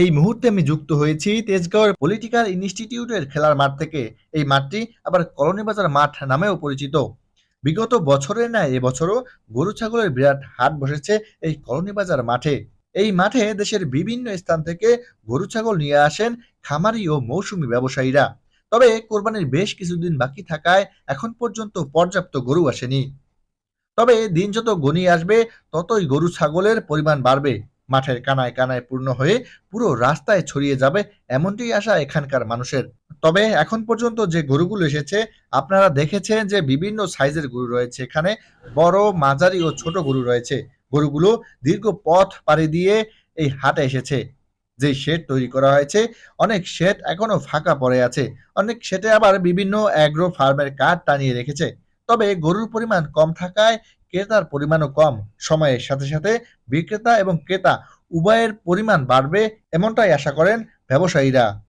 এই মুহূর্তে আমি যুক্ত হয়েছি তেজগাঁওয়ের পলিটিক্যাল ইনস্টিটিউটের খেলার মাঠ থেকে। এই মাঠটি আবার কলোনি বাজার মাঠ নামেও পরিচিত। বিগত বছরের ন্যায় এবছরও গরু ছাগলের বিরাট হাট বসেছে এই কলোনি বাজার মাঠে। এই মাঠে দেশের বিভিন্ন স্থান থেকে গরু ছাগল নিয়ে আসেন খামারি ও মৌসুমী ব্যবসায়ীরা। তবে কোরবানির বেশ কিছুদিন বাকি থাকায় এখন পর্যন্ত পর্যাপ্ত গরু আসেনি। তবে দিন যত গনিয়ে আসবে, ততই গরু ছাগলের পরিমাণ বাড়বে। মাঠের কানায় কানায় পূর্ণ হয়ে পুরো রাস্তায় ছড়িয়ে যাবে এমনটি আশা এখানকার মানুষের। তবে এখন পর্যন্ত যে গরুগুলো এসেছে, আপনারা দেখেছেন যে বিভিন্ন সাইজের গরু রয়েছে এখানে, বড়, মাঝারি ও ছোট গরু রয়েছে। গরুগুলো দীর্ঘ পথ পাড়ি দিয়ে এই হাটে এসেছে। যে শেড তৈরি করা হয়েছে, অনেক শেড এখনও ফাঁকা পড়ে আছে। অনেক শেডে আবার বিভিন্ন অ্যাগ্রো ফার্মের কাঠ টানিয়ে রেখেছে। তবে গরুর পরিমাণ কম থাকায় ক্রেতার পরিমাণও কম। সময়ের সাথে সাথে বিক্রেতা এবং ক্রেতা উভয়ের পরিমাণ বাড়বে, এমনটাই আশা করেন ব্যবসায়ীরা।